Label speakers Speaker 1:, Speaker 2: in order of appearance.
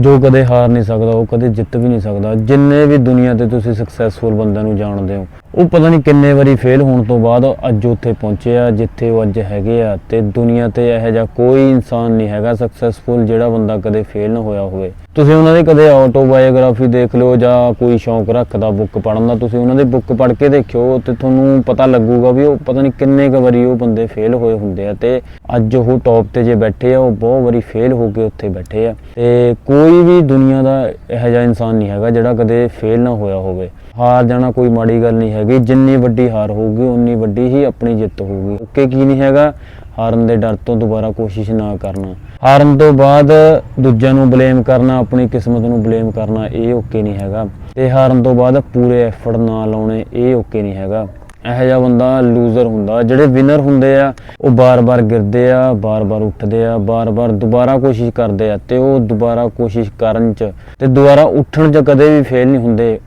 Speaker 1: ਜੋ ਕਦੇ ਹਾਰ ਨਹੀਂ ਸਕਦਾ, ਉਹ ਕਦੇ ਜਿੱਤ ਵੀ ਨਹੀਂ ਸਕਦਾ। ਜਿੰਨੇ ਵੀ ਦੁਨੀਆ ਤੇ ਤੁਸੀਂ ਸਕਸੈਸਫੁਲ ਬੰਦਿਆਂ ਨੂੰ ਜਾਣਦੇ ਹੋ, ਉਹ ਪਤਾ ਨਹੀਂ ਕਿੰਨੇ ਵਾਰੀ ਫੇਲ ਹੋਣ ਤੋਂ ਬਾਅਦ ਅੱਜ ਉੱਥੇ ਪਹੁੰਚੇ ਆ, ਜਿੱਥੇ ਉਹ ਅੱਜ ਹੈਗੇ ਆ। ਤੇ ਦੁਨੀਆ ਤੇ ਇਹੋ ਜਿਹਾ ਕੋਈ ਇਨਸਾਨ ਨਹੀਂ ਹੈਗਾ ਸਕਸੈਸਫੁਲ ਜਿਹੜਾ ਬੰਦਾ ਕਦੇ ਫੇਲ ਨਾ ਹੋਇਆ ਹੋਵੇ। ਤੁਸੀਂ ਉਹਨਾਂ ਦੀ ਕਦੇ ਆਟੋਬਾਇਓਗ੍ਰਾਫੀ ਦੇਖ ਲਿਓ ਜਾਂ ਕੋਈ ਸ਼ੌਂਕ ਰੱਖਦਾ ਬੁੱਕ ਪੜ੍ਹਨ ਦਾ, ਤੁਸੀਂ ਉਹਨਾਂ ਦੀ ਬੁੱਕ ਪੜ੍ਹ ਕੇ ਦੇਖਿਓ, ਤੇ ਤੁਹਾਨੂੰ ਪਤਾ ਲੱਗੂਗਾ ਵੀ ਉਹ ਪਤਾ ਨਹੀਂ ਕਿੰਨੇ ਕੁ ਵਾਰੀ ਉਹ ਬੰਦੇ ਫੇਲ ਹੋਏ ਹੁੰਦੇ ਆ। ਤੇ ਅੱਜ ਉਹ ਟੌਪ ਤੇ ਜੇ ਬੈਠੇ ਆ, ਉਹ ਬਹੁਤ ਵਾਰੀ ਫੇਲ ਹੋ ਕੇ ਉੱਥੇ ਬੈਠੇ ਆ। ਤੇ ਕੋਈ ਕੋਈ ਵੀ ਦੁਨੀਆ ਦਾ ਇਹੋ ਜਿਹਾ ਇਨਸਾਨ ਨਹੀਂ ਹੈਗਾ ਜਿਹੜਾ ਕਦੇ ਫੇਲ ਨਾ ਹੋਇਆ ਹੋਵੇ। ਹਾਰ ਜਾਣਾ ਕੋਈ ਮਾੜੀ ਗੱਲ ਨਹੀਂ ਹੈਗੀ, ਜਿੰਨੀ ਵੱਡੀ ਹਾਰ ਹੋਊਗੀ, ਉਨੀ ਵੱਡੀ ਹੀ ਆਪਣੀ ਜਿੱਤ ਹੋਊਗੀ। ਓਕੇ ਕੀ ਨਹੀਂ ਹੈਗਾ, ਹਾਰਨ ਦੇ ਡਰ ਤੋਂ ਦੁਬਾਰਾ ਕੋਸ਼ਿਸ਼ ਨਾ ਕਰਨਾ। ਹਾਰਨ ਤੋਂ ਬਾਅਦ ਦੂਜਿਆਂ ਨੂੰ ਬਲੇਮ ਕਰਨਾ, ਆਪਣੀ ਕਿਸਮਤ ਨੂੰ ਬਲੇਮ ਕਰਨਾ, ਇਹ ਓਕੇ ਨਹੀਂ ਹੈਗਾ। ਤੇ ਹਾਰਨ ਤੋਂ ਬਾਅਦ ਪੂਰੇ ਐਫਰਟ ਨਾ ਲਾਉਣੇ, ਇਹ ਓਕੇ ਨਹੀਂ ਹੈਗਾ। ਇਹੋ ਜਿਹਾ ਬੰਦਾ ਲੂਜ਼ਰ ਹੁੰਦਾ। ਜਿਹੜੇ ਵਿਨਰ ਹੁੰਦੇ ਆ, ਉਹ ਬਾਰ-ਬਾਰ ਗਿਰਦੇ ਆ, ਬਾਰ-ਬਾਰ ਉੱਠਦੇ ਆ, ਬਾਰ-ਬਾਰ ਦੁਬਾਰਾ ਕੋਸ਼ਿਸ਼ ਕਰਦੇ ਆ ਤੇ ਉਹ ਦੁਬਾਰਾ ਕੋਸ਼ਿਸ਼ ਕਰਨ ਚ ਤੇ ਦੁਬਾਰਾ ਉੱਠਣ ਚ ਕਦੇ ਵੀ ਫੇਲ ਨਹੀਂ ਹੁੰਦੇ।